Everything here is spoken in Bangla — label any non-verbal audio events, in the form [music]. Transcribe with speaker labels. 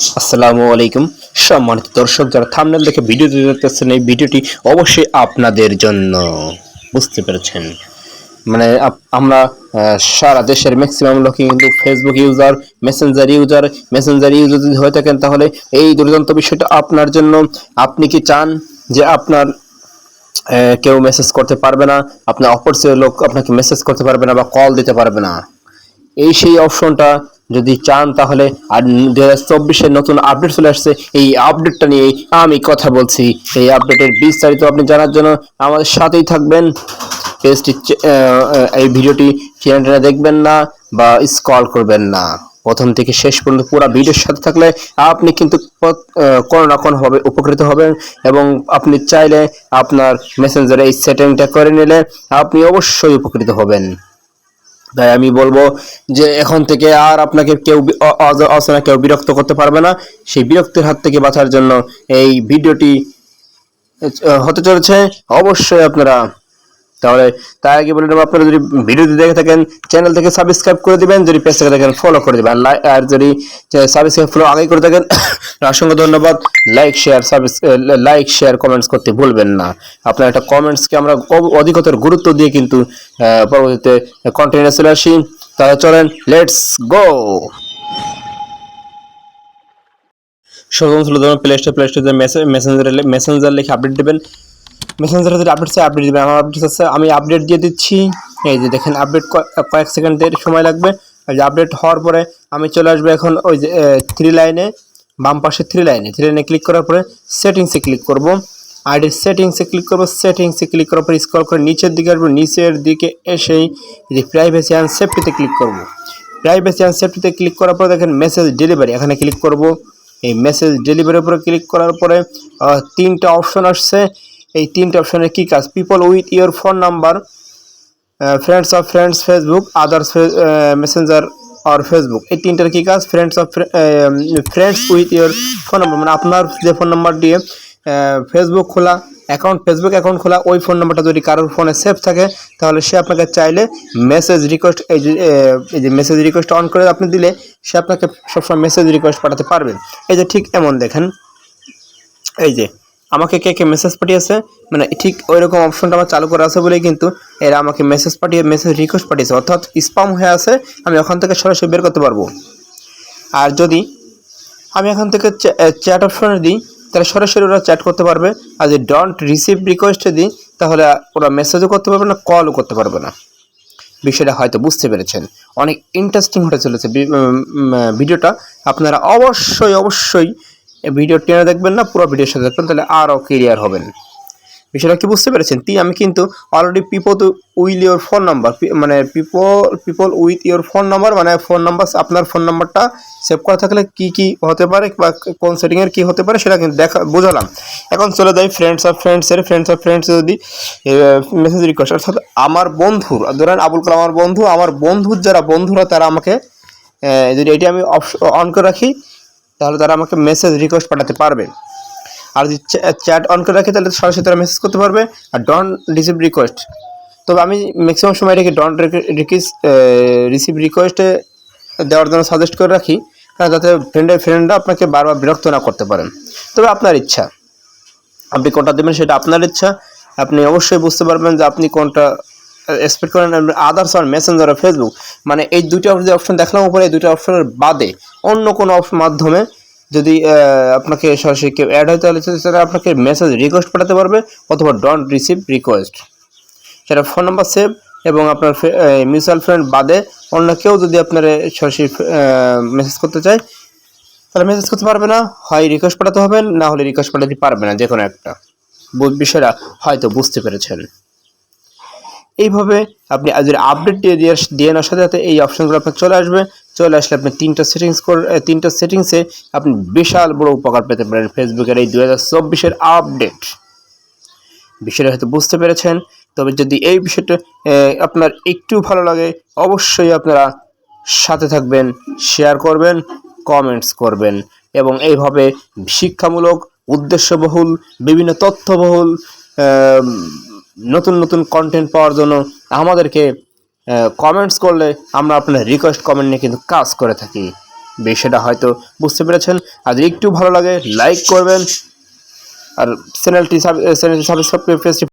Speaker 1: আসসালামু আলাইকুম। সম্মানিত দর্শক, যারা থামনেল দেখে ভিডিও দেখতেছেন, এই ভিডিওটি অবশ্যই আপনাদের জন্য। বুঝতে পেরেছেন? মানে আমরা সারা দেশের ম্যাক্সিমাম লোকই কিন্তু Facebook user messenger user messenger user যদি হয়ে থাকেন, তাহলে এই দুর্দান্ত বিষয়টা আপনার জন্য। আপনি কি চান যে আপনার কেউ মেসেজ করতে পারবে না? আপনার অপরিচিত লোক আপনাকে মেসেজ করতে পারবে না বা কল দিতে পারবে না? এই সেই অপশনটা যদি চান তাহলে আর দু হাজার চব্বিশের নতুন আপডেট চলে আসছে, এই আপডেটটা নিয়ে আমি কথা বলছি। এই আপডেটের বিস্তারিত আপনি জানার জন্য আমাদের সাথেই থাকবেন। পেজটি এই ভিডিওটি টেনে দেখবেন না বা স্ক্রল করবেন না। প্রথম থেকে শেষ পর্যন্ত পুরো ভিডিওর সাথে থাকলে আপনি কিন্তু কোনো না কোনো ভাবে উপকৃত হবেন এবং আপনি চাইলে আপনার মেসেঞ্জারে এই সেটিংটা করে নিলে আপনি অবশ্যই উপকৃত হবেন। তাই আমি বলব যে এখন থেকে আর আপনাকে কেউ অচেনা কেউ বিরক্ত করতে পারবে না। সেই বিরক্তির হাত থেকে বাঁচার জন্য এই ভিডিওটি হতে চলেছে। অবশ্যই আপনারা তাহলে তার আগে বলে নেব, আপনারা যদি ভিডিওটি দেখে থাকেন চ্যানেল থেকে সাবস্ক্রাইব করে দিবেন, যদি পেজ থেকে দেখেন ফলো করে দেবেন লাই- আর যদি সাবস্ক্রাইব ফলো আগেই করে থাকেন, [coughs] অসংখ্য ধন্যবাদ। Like share like share comments করতে ভুলবেন না। আপনার একটা কমেন্টসকে আমরা অধিকতর গুরুত্ব দিয়ে কিন্তু পরবর্তীতে কন্টিনিউ চলে আসি। তাহলে চলেন লেটস গো সর্বপ্রথম প্লে স্টোর প্লে স্টোরে মেসেঞ্জার মেসেঞ্জার লিখে আপডেট দেবেন। মেসেঞ্জারে যদি আপডেট চাই আপডেট দেবেন। আমার আপডেট আছে, আমি আপডেট দিয়ে দিচ্ছি। এই যে দেখেন আপডেট কয়েক সেকেন্ডের সময় লাগবে। আর যে আপডেট হওয়ার পরে আমি চলে আসব এখন ওই যে থ্রি লাইনে বাম পাশে থ্রি লাইনে থ্রি লাইনে ক্লিক করার পরে সেটিংসে ক্লিক করব। আইডির সেটিংসে ক্লিক করব সেটিংসে ক্লিক করার পরে স্ক্রল করে নিচের দিকে আসব। নিচের দিকে এসেই যে প্রাইভেসি অ্যান্ড সেফটিতে ক্লিক করব। প্রাইভেসি অ্যান্ড সেফটিতে ক্লিক করার পরে দেখেন মেসেজ ডেলিভারি এখানে ক্লিক করব। এই মেসেজ ডেলিভারির উপরে ক্লিক করার পরে তিনটা অপশন আসছে। এই তিনটা অপশনের কি কাজ? People with your phone number friends of friends Facebook others messenger R Facebook এই তিনটার কী কাজ? Friends of friends with your phone number মানে আপনার যে ফোন নাম্বার দিয়ে ফেসবুক খোলা অ্যাকাউন্ট ফেসবুক অ্যাকাউন্ট খোলা, ওই ফোন নাম্বারটা যদি কারোর ফোনে সেভ থাকে, তাহলে সে আপনাকে চাইলে মেসেজ রিকোয়েস্ট এই যে এই যে মেসেজ রিকোয়েস্ট অন করে আপনি দিলে, সে আপনাকে সবসময় মেসেজ রিকোয়েস্ট পাঠাতে পারবে। এই যে ঠিক এমন দেখেন, এই যে আমাকে কে কে মেসেজ পাঠিয়েছে মানে ঠিক ওই রকম অপশনটা আমার চালু করা আছে বলেই কিন্তু এরা আমাকে মেসেজ পাঠিয়ে মেসেজ রিকোয়েস্ট পাঠিয়েছে। অর্থাৎ স্পাম হয়ে আছে, আমি ওখান থেকে সরাসরি বের করতে পারব। আর যদি আমি এখান থেকে চ্যাট অপশনে দিই, তাহলে সরাসরি ওরা চ্যাট করতে পারবে। আর যদি ডন্ট রিসিভ রিকোয়েস্টে দিই, তাহলে ওরা মেসেজও করতে পারবে না কলও করতে পারবে না। বিষয়টা হয়তো বুঝতে পেরেছেন। অনেক ইন্টারেস্টিং হতে চলেছে ভিডিওটা। আপনারা অবশ্যই অবশ্যই ভিডিও টেনে দেখবেন না, পুরো ভিডিওর সাথে দেখবেন, তাহলে আরও ক্লিয়ার হবেন। বিষয়টা কি বুঝতে পেরেছেন? তি আমি কিন্তু already people will your phone number মানে people people with your phone number মানে ফোন নাম্বার আপনার ফোন নাম্বারটা সেভ করা থাকলে কি কি হতে পারে বা কোন সেটিংয়ের কি হতে পারে সেটা কিন্তু দেখা, বোঝালাম। এখন চলে যাই ফ্রেন্ডস অফ ফ্রেন্ডসের ফ্রেন্ডস অফ ফ্রেন্ডস যদি মেসেজ রিকোয়েস্ট অর্থাৎ আমার বন্ধুর, ধরেন আবুল কালাম আমার বন্ধু, আমার বন্ধুর যারা বন্ধুরা, তারা আমাকে যদি এটি আমি অন করে রাখি তাহলে তারা আমাকে মেসেজ রিকোয়েস্ট পাঠাতে পারবে। আর যদি চ্যাট অন করে রাখি, তাহলে সরাসরি তারা মেসেজ করতে পারবে। আর ডন রিসিভ রিকোয়েস্ট তবে আমি ম্যাক্সিমাম সময় রেখে ডন রিকিস রিসিভ রিকোয়েস্টে দেওয়ার জন্য সাজেস্ট করে রাখি। কারণ যাতে ফ্রেন্ডের ফ্রেন্ডরা আপনাকে বারবার বিরক্ত না করতে পারেন। তবে আপনার ইচ্ছা। আপনি কোনটা দেবেন সেটা আপনার ইচ্ছা। আপনি অবশ্যই বুঝতে পারবেন যে আপনি কোনটা এক্সপেক্ট করেন আদার্স আর মেসেঞ্জার আর ফেসবুক মানে এই দুইটা যে অপশন দেখলাম, উপরে এই দুইটা অপশনের বাদে অন্য কোনো মাধ্যমে যদি আপনাকে সরাসরি কেউ অ্যাড হয় তাহলে সেটা আপনাকে মেসেজ রিকোয়েস্ট পাঠাতে পারবে অথবা ডন্ট রিসিভ রিকোয়েস্ট সেটা ফোন নাম্বার সেভ এবং আপনার মিউচুয়াল ফ্রেন্ড বাদে অন্য কেউ যদি আপনার সরাসরি মেসেজ করতে চায়, তাহলে মেসেজ করতে পারবে না। হয় রিকোয়েস্ট পাঠাতে হবে, না হলে রিকোয়েস্ট পাঠাতে পারবে না যে কোনো একটা বিষয়টা হয়তো বুঝতে পেরেছেন। এইভাবে আপনি আজ আপডেট দিয়ে দিয়ে নেওয়ার সাথে সাথে এই অপশনগুলো আপনার চলে আসবে। চলে আসলে আপনি তিনটা সেটিংস করে তিনটা সেটিংসে আপনি বিশাল বড় উপকার পেতে পারেন ফেসবুকের এই দু হাজার আপডেট বিষয়টা হয়তো বুঝতে পেরেছেন, তবে যদি এই বিষয়টা আপনার একটু ভালো লাগে, অবশ্যই আপনারা সাথে থাকবেন শেয়ার করবেন কমেন্টস করবেন এবং এইভাবে শিক্ষামূলক, উদ্দেশ্যবহুল, বিভিন্ন তথ্যবহুল নতুন নতুন কন্টেন্ট পাওয়ার জন্য আমাদেরকে কমেন্টস করলে আমরা আপনার রিকোয়েস্ট কমেন্ট নিয়ে কিন্তু কাজ করে থাকি। বিষয়টা হয়তো বুঝতে পেরেছেন। আর একটু ভালো লাগে লাইক করবেন। আর চ্যানেলটি চ্যানেলটি সাবস্ক্রাইব করে